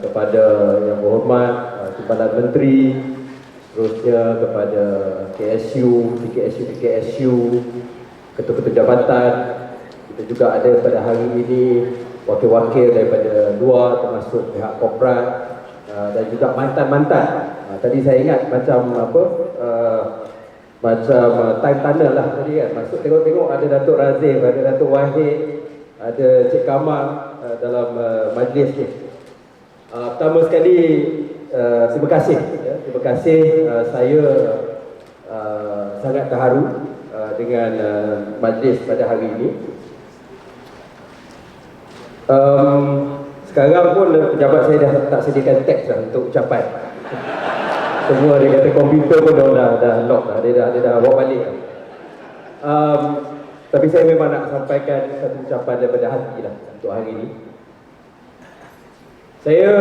kepada yang berhormat uh, Timbalan Menteri seterusnya kepada KSU, PKSU, PKSU ketua-ketua jabatan. Kita juga ada pada hari ini wakil-wakil daripada luar termasuk pihak korporat uh, dan juga mantan-mantan. Uh, tadi saya ingat macam apa uh, macam uh, time tunnel lah tadi kan. Masuk tengok-tengok ada Datuk Razif, ada Datuk Wahid ada Cik Kamal uh, dalam uh, majlis ni uh, pertama sekali uh, terima kasih ya. terima kasih uh, saya uh, sangat terharu uh, dengan uh, majlis pada hari ini um, sekarang pun pejabat saya dah tak sediakan teks lah untuk ucapan semua dia kata komputer pun dah, dah, dah lock dah, dia dah, dia dah bawa balik. Um, tapi saya memang nak sampaikan satu ucapan daripada hati lah untuk hari ini. Saya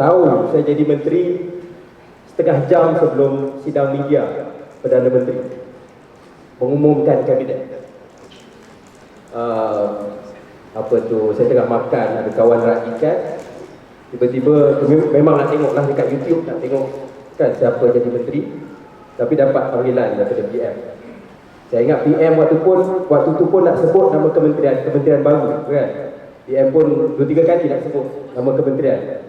tahu saya jadi menteri setengah jam sebelum sidang media Perdana Menteri mengumumkan kabinet. Uh, apa tu, saya tengah makan, ada kawan rak ikan, tiba-tiba memang nak tengok lah dekat YouTube, nak tengok kan siapa jadi menteri, tapi dapat panggilan daripada PM. Saya ingat PM waktu pun waktu tu pun nak sebut nama kementerian kementerian baru kan. PM pun dua tiga kali nak sebut nama kementerian.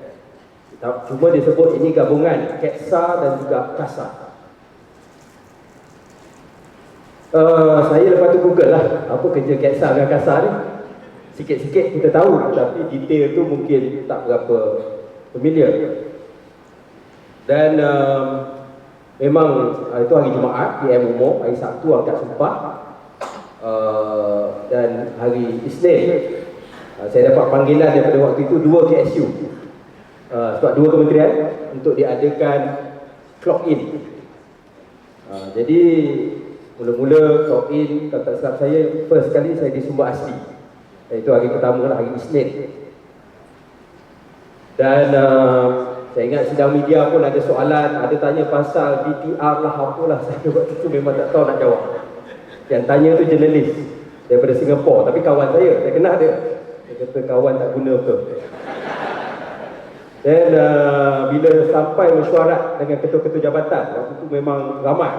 Cuma dia sebut ini gabungan KETSA dan juga KASA. Uh, saya lepas tu google lah apa kerja KETSA dengan KASA ni. Sikit-sikit kita tahu tapi detail tu mungkin tak berapa familiar. Dan uh, Memang uh, itu hari Jumaat, PM umum, hari Sabtu angkat sumpah uh, Dan hari Isnin uh, Saya dapat panggilan daripada waktu itu dua KSU uh, Sebab dua kementerian untuk diadakan clock in uh, Jadi mula-mula clock in, kalau tak silap saya First kali saya di Sumber Asli Itu hari pertama lah, hari Isnin Dan uh, saya ingat sidang media pun ada soalan, ada tanya pasal BTR lah, apalah. Saya waktu itu memang tak tahu nak jawab. Yang tanya tu jurnalis daripada Singapura. Tapi kawan saya, saya kenal dia. Dia kata kawan tak guna ke. Dan uh, bila sampai mesyuarat dengan ketua-ketua jabatan, waktu itu memang ramai.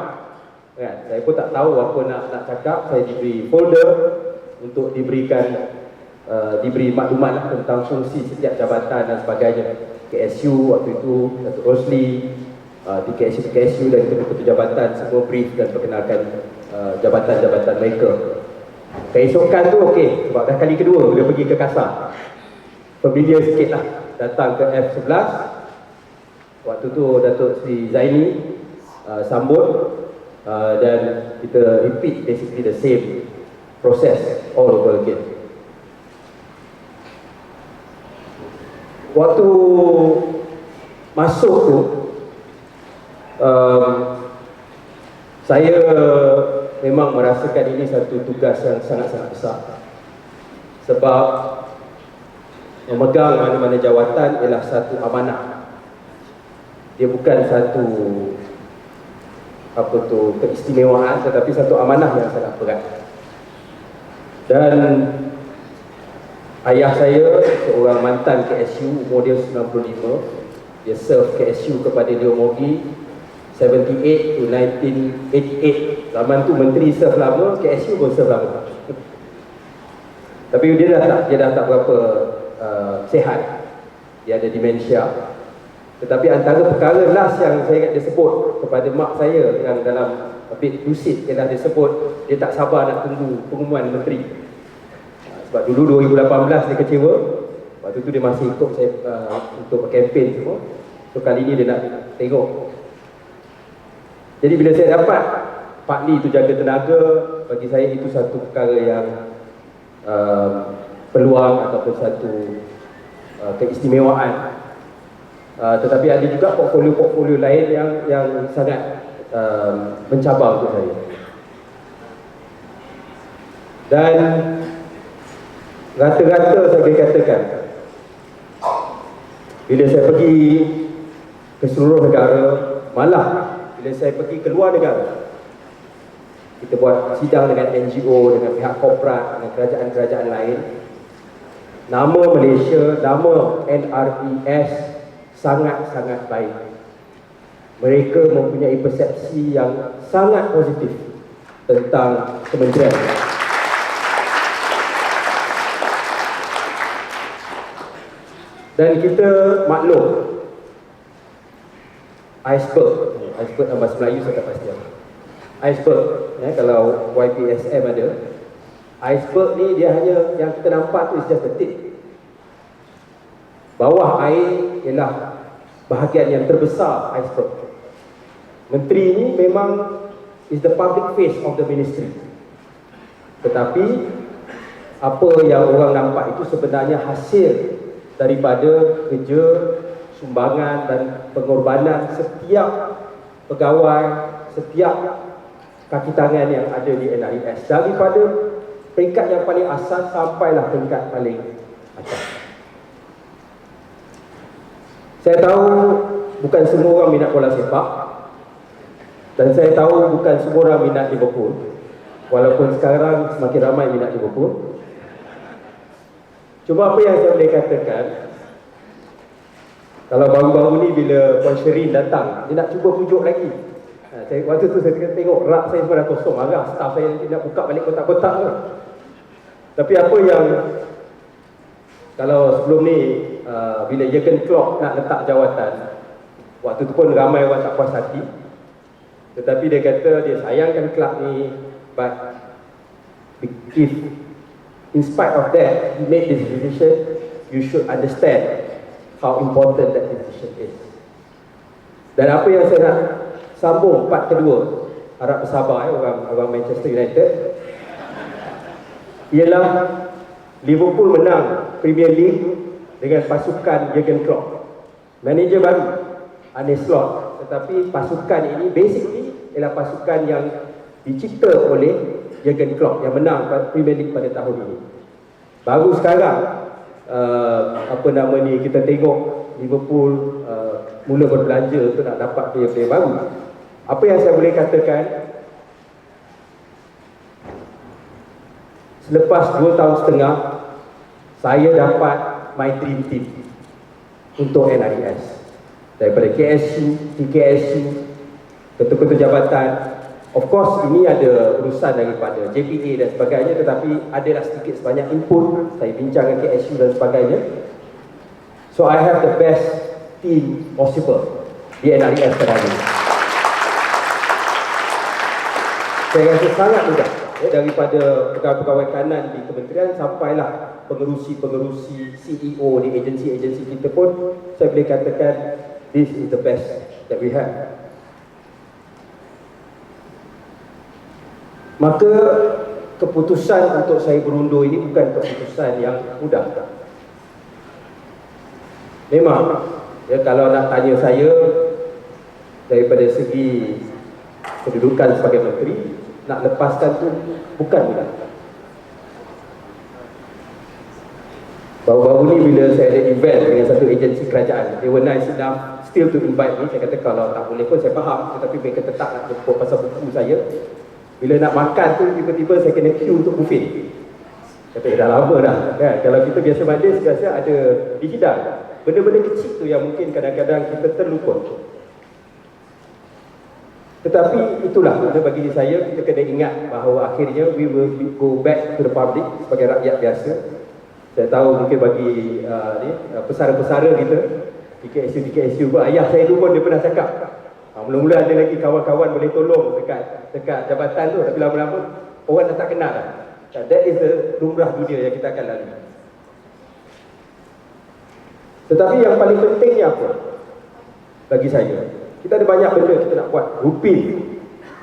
Kan? Saya pun tak tahu apa nak nak cakap. Saya diberi folder untuk diberikan uh, diberi maklumat lah tentang fungsi setiap jabatan dan sebagainya. KSU waktu itu, Datuk Rosli, uh, di KSU, KSU dan ketua-ketua jabatan semua brief dan perkenalkan uh, jabatan-jabatan mereka. Keesokan tu okey, sebab dah kali kedua dia pergi ke kasar. Familiar sikit lah, datang ke F11. Waktu tu Datuk Sri Zaini uh, sambut uh, dan kita repeat basically the same process all over again. waktu masuk tu um, saya memang merasakan ini satu tugas yang sangat-sangat besar. Sebab memegang mana-mana jawatan ialah satu amanah. Dia bukan satu apa tu keistimewaan tetapi satu amanah yang sangat berat. Dan Ayah saya seorang mantan KSU umur dia 95 Dia serve KSU kepada Leo Mogi 78 to 1988 Zaman tu menteri serve lama, KSU pun serve lama. Tapi dia dah tak, dia dah tak berapa uh, sehat Dia ada demensia Tetapi antara perkara last yang saya ingat dia sebut kepada mak saya Yang dalam bit lucid ialah dia sebut Dia tak sabar nak tunggu pengumuman menteri. Sebab dulu 2018 dia kecewa. Waktu tu dia masih ikut saya uh, untuk berkempen semua. So kali ni dia nak tengok. Jadi bila saya dapat Pak Lee tu jaga tenaga Bagi saya itu satu perkara yang uh, Peluang ataupun satu uh, keistimewaan. Uh, Tetapi ada juga portfolio-portfolio lain yang yang sangat uh, mencabar untuk saya. Dan Rata-rata saya boleh katakan Bila saya pergi ke seluruh negara Malah bila saya pergi ke luar negara Kita buat sidang dengan NGO, dengan pihak korporat, dengan kerajaan-kerajaan lain nama Malaysia, nama NRES sangat-sangat baik. Mereka mempunyai persepsi yang sangat positif tentang kementerian. Dan kita maklum iceberg, iceberg bahasa Melayu saya tak pasti apa. Iceberg, ya, kalau YPSM ada, iceberg ni dia hanya yang kita nampak tu is just a tip. Bawah air ialah bahagian yang terbesar iceberg. Menteri ni memang is the public face of the ministry. Tetapi apa yang orang nampak itu sebenarnya hasil daripada kerja, sumbangan dan pengorbanan setiap pegawai, setiap kaki tangan yang ada di NIS. Daripada peringkat yang paling asas sampailah peringkat paling atas. Saya tahu bukan semua orang minat bola sepak dan saya tahu bukan semua orang minat Liverpool walaupun sekarang semakin ramai minat Liverpool Cuma apa yang saya boleh katakan Kalau baru-baru ni bila Puan Sherin datang Dia nak cuba pujuk lagi ha, saya, Waktu tu saya tengok rak saya semua dah kosong. Marah staff saya nanti nak buka balik kotak-kotak tu. Tapi apa yang Kalau sebelum ni uh, Bila Jurgen Klopp nak letak jawatan Waktu tu pun ramai orang tak puas hati. Tetapi dia kata dia sayangkan kelab ni But If in spite of that, you made this decision, you should understand how important that decision is. Dan apa yang saya nak sambung part kedua, harap bersabar eh, orang, orang Manchester United, ialah Liverpool menang Premier League dengan pasukan Jurgen Klopp. Manager baru, Arne Slot. Tetapi pasukan ini basically ialah pasukan yang dicipta oleh Jurgen Klopp yang menang Premier League pada tahun ini. Baru sekarang uh, apa nama ni kita tengok Liverpool uh, mula berbelanja untuk nak dapat player-player baru. Apa yang saya boleh katakan? Selepas 2 tahun setengah Saya dapat my dream team Untuk NRES Daripada KSU, TKSU Ketua-ketua jabatan. Of course ini ada urusan daripada JPA dan sebagainya tetapi adalah sedikit sebanyak input. Saya bincang dengan KSU dan sebagainya. So I have the best team possible di NRES sekarang ini saya rasa sangat mudah ya, daripada pegawai-pegawai kanan di kementerian sampailah pengerusi-pengerusi CEO di agensi-agensi kita pun saya boleh katakan this is the best that we have Maka keputusan untuk saya berundur ini bukan keputusan yang mudah. Memang ya, kalau nak tanya saya daripada segi kedudukan sebagai menteri nak lepaskan tu bukan mudah. Baru-baru ni bila saya ada event dengan satu agensi kerajaan, they were nice enough still to invite me. Saya kata kalau tak boleh pun saya faham, tetapi mereka tetap nak jemput pasal buku saya. Bila nak makan tu tiba-tiba saya kena queue untuk buffet. Kata dah lama dah kan. Kalau kita biasa majlis biasa ada dihidang. Benda-benda kecil tu yang mungkin kadang-kadang kita terlupa. Tetapi itulah mana bagi saya kita kena ingat bahawa akhirnya we will go back to the public sebagai rakyat biasa. Saya tahu mungkin bagi uh, ni uh, pesara-pesara kita DKSU DKSU ayah saya dulu pun dia pernah cakap Ha, mula-mula ada lagi kawan-kawan boleh tolong dekat dekat jabatan tu tapi lama-lama orang dah tak kenal dah. That is the lumrah dunia yang kita akan lalui. Tetapi yang paling pentingnya apa? Bagi saya, kita ada banyak benda kita nak buat. Rupin,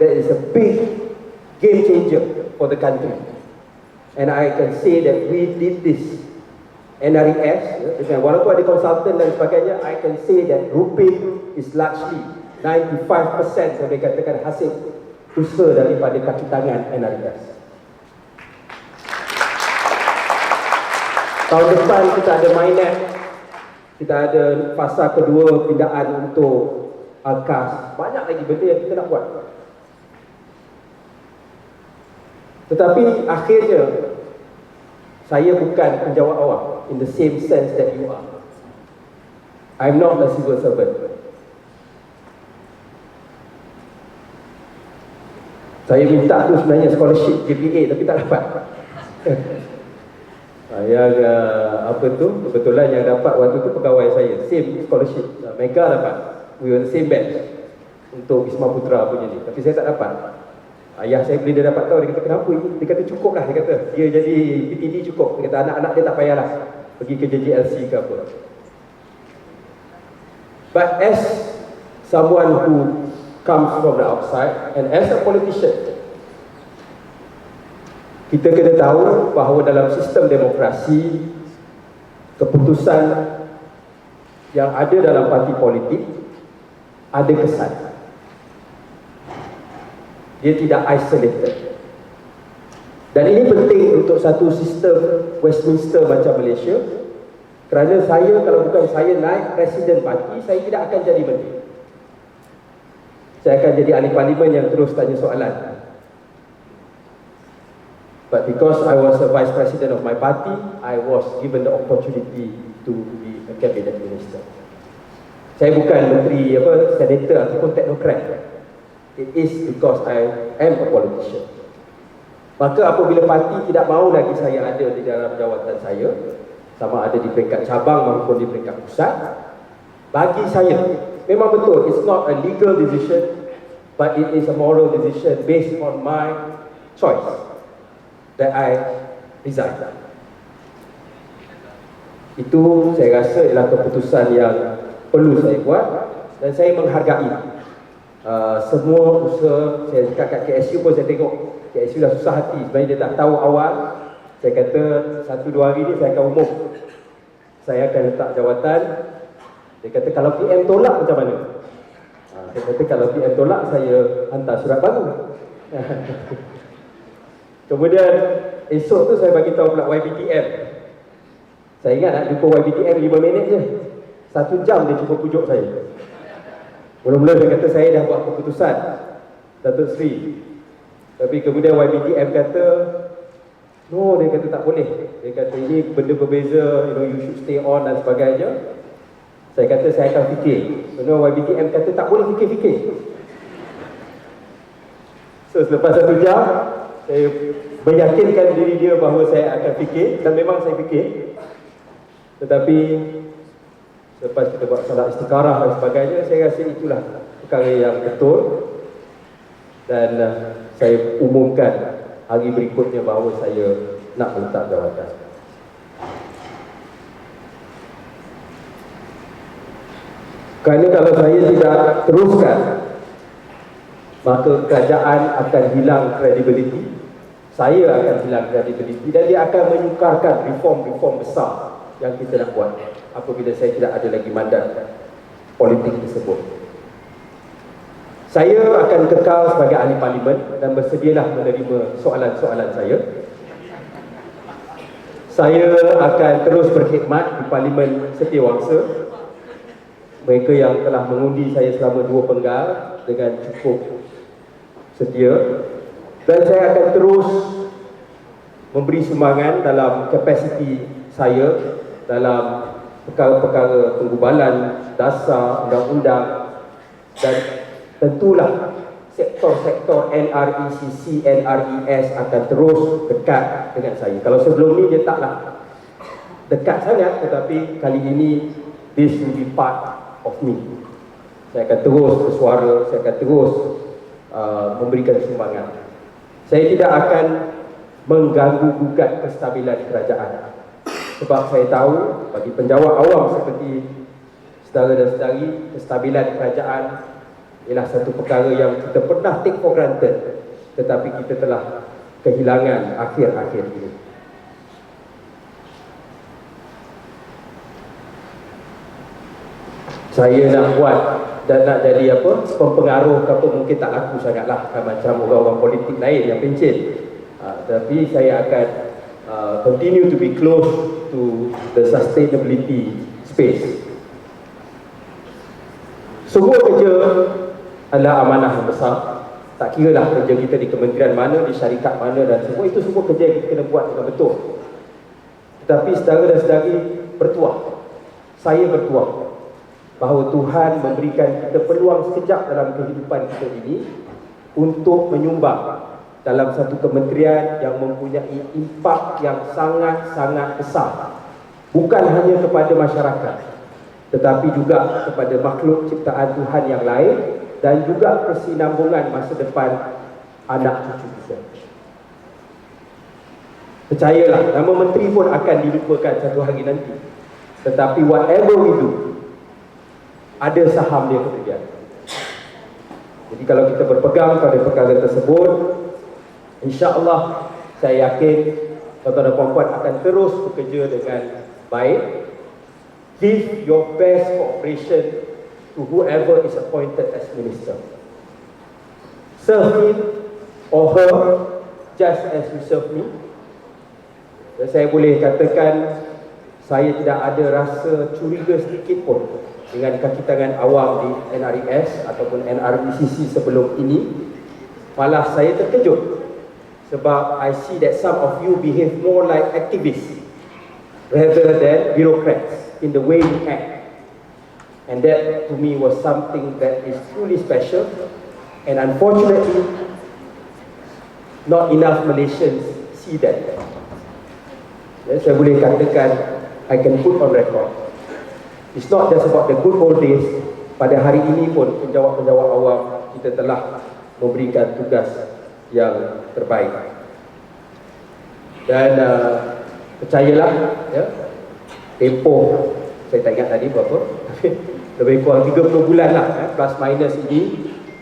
that is a big game changer for the country. And I can say that we did this. NRES, ya, walaupun ada konsultan dan sebagainya, I can say that Rupin is largely 95% saya boleh katakan hasil usaha daripada kaki tangan NRS. Tahun depan kita ada mainan, kita ada fasa kedua pindaan untuk Alkas. Banyak lagi benda yang kita nak buat. Tetapi akhirnya, saya bukan penjawat awam in the same sense that you are. I'm not a civil servant. Saya minta tu sebenarnya scholarship JPA tapi tak dapat. yang uh, apa tu kebetulan yang dapat waktu tu pegawai saya same scholarship Mega dapat we were the same batch untuk Wisma Putra punya ni. Tapi saya tak dapat. Ayah saya bila dia dapat tahu dia kata kenapa dia kata cukup lah dia kata. Dia jadi PTD cukup. Dia kata anak-anak dia tak payahlah pergi ke JJLC ke apa. But as someone who comes from the outside and as a politician kita kena tahu bahawa dalam sistem demokrasi keputusan yang ada dalam parti politik ada kesan dia tidak isolated. Dan ini penting untuk satu sistem Westminster macam Malaysia. Kerana saya kalau bukan saya naik presiden parti saya tidak akan jadi menteri. Saya akan jadi ahli parlimen yang terus tanya soalan. But because I was the vice president of my party, I was given the opportunity to be a cabinet minister. Saya bukan menteri apa senator ataupun teknokrat. It is because I am a politician. Maka apabila parti tidak mahu lagi saya ada di dalam jawatan saya, sama ada di peringkat cabang maupun di peringkat pusat, bagi saya memang betul it's not a legal decision but it is a moral decision based on my choice that I resign. Itu saya rasa adalah keputusan yang perlu saya buat dan saya menghargai. Uh, semua usaha saya dekat kat KSU pun saya tengok. KSU dah susah hati sebenarnya dia dah tahu awal. Saya kata satu dua hari ni saya akan umum. Saya akan letak jawatan. Dia kata kalau PM tolak macam mana? Uh, saya kata kalau PM tolak saya hantar surat baru. Kemudian esok tu saya bagi tahu pula YBTM. Saya ingat nak jumpa YBTM 5 minit je. Satu jam dia cuba pujuk saya. Mula-mula dia kata saya dah buat keputusan. Datuk Sri. Tapi kemudian YBTM kata, no dia kata tak boleh. Dia kata ini benda berbeza, you know you should stay on dan sebagainya. Saya kata saya akan fikir. Kemudian YBTM kata tak boleh fikir-fikir. So selepas satu jam, saya meyakinkan diri dia bahawa saya akan fikir dan memang saya fikir tetapi lepas kita buat salat istikharah dan sebagainya saya rasa itulah perkara yang betul. Dan uh, saya umumkan hari berikutnya bahawa saya nak letak jawatan. Kerana kalau saya tidak teruskan maka kerajaan akan hilang kredibiliti. Saya akan hilang kredibiliti dan dia akan menyukarkan reform-reform besar yang kita nak buat apabila saya tidak ada lagi mandat politik tersebut. Saya akan kekal sebagai ahli parlimen dan bersedialah menerima soalan-soalan saya. Saya akan terus berkhidmat di parlimen setiawangsa. Mereka yang telah mengundi saya selama dua penggal dengan cukup setia dan saya akan terus memberi sumbangan dalam kapasiti saya dalam perkara-perkara penggubalan dasar undang-undang dan tentulah sektor-sektor NRECC, NRES akan terus dekat dengan saya. Kalau sebelum ni dia taklah dekat sangat tetapi kali ini this will be part of me. Saya akan terus bersuara, saya akan terus uh, memberikan sumbangan. Saya tidak akan mengganggu gugat kestabilan kerajaan. Sebab saya tahu bagi penjawat awam seperti saudara dan saudari, kestabilan kerajaan ialah satu perkara yang kita pernah take for granted. Tetapi kita telah kehilangan akhir-akhir ini. Saya nak buat dan nak jadi apa? Pempengaruh ke apa mungkin tak laku sangatlah. Kan macam orang-orang politik lain yang pencet. Uh, tapi saya akan uh, continue to be close to the sustainability space. Semua kerja adalah amanah yang besar. Tak kira lah kerja kita di kementerian mana, di syarikat mana dan semua. Itu semua kerja yang kita kena buat dengan betul. Tetapi saudara dan saudari bertuah. Saya bertuah bahawa Tuhan memberikan kita peluang sekejap dalam kehidupan kita ini untuk menyumbang dalam satu kementerian yang mempunyai impak yang sangat-sangat besar. Bukan hanya kepada masyarakat, tetapi juga kepada makhluk ciptaan Tuhan yang lain dan juga kesinambungan masa depan anak cucu kita. Percayalah, nama menteri pun akan dilupakan satu hari nanti. Tetapi whatever we do, ada saham dia kemudian. Jadi kalau kita berpegang pada perkara tersebut, insya-Allah saya yakin tuan-tuan dan puan-puan akan terus bekerja dengan baik. Give your best cooperation to whoever is appointed as minister. Serve him or her just as you serve me. Dan saya boleh katakan saya tidak ada rasa curiga sedikit pun dengan kaki tangan awam di NRES ataupun NRECC sebelum ini. Malah saya terkejut sebab I see that some of you behave more like activists rather than bureaucrats in the way you act. And that to me was something that is truly special and unfortunately not enough Malaysians see that. Ya, saya boleh katakan I can put on record. It's not just about the good old days. Pada hari ini pun penjawat-penjawat awam kita telah memberikan tugas yang terbaik. Dan uh, percayalah, ya, tempoh saya tak ingat tadi berapa, lebih kurang 30 bulan lah, ya, plus minus ini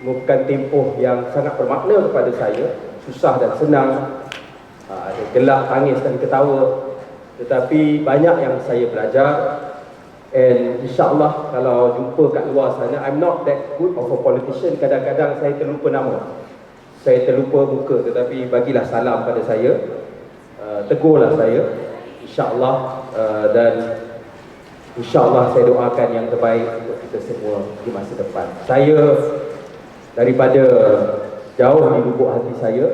merupakan tempoh yang sangat bermakna kepada saya, susah dan senang, uh, ada gelak, tangis dan ketawa, tetapi banyak yang saya belajar. And insyaAllah kalau jumpa kat luar sana, I'm not that good of a politician, kadang-kadang saya terlupa nama, saya terlupa muka, tetapi bagilah salam pada saya, uh, tegurlah saya, insyaAllah. Uh, dan insyaAllah saya doakan yang terbaik untuk kita semua di masa depan. Saya daripada jauh di lubuk hati saya,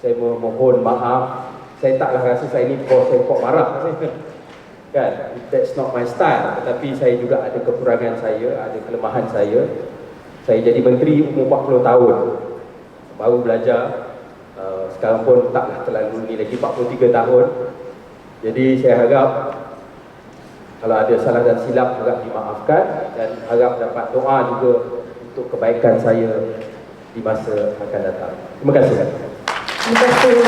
saya memohon maaf. Saya taklah rasa saya ni bos saya kok marah. Kan? That's not my style. Tetapi saya juga ada kekurangan saya ada kelemahan saya. Saya jadi menteri umur 40 tahun baru belajar uh, sekarang pun taklah terlalu ni lagi 43 tahun. Jadi saya harap kalau ada salah dan silap harap dimaafkan dan harap dapat doa juga untuk kebaikan saya di masa akan datang. Terima kasih. Terima kasih.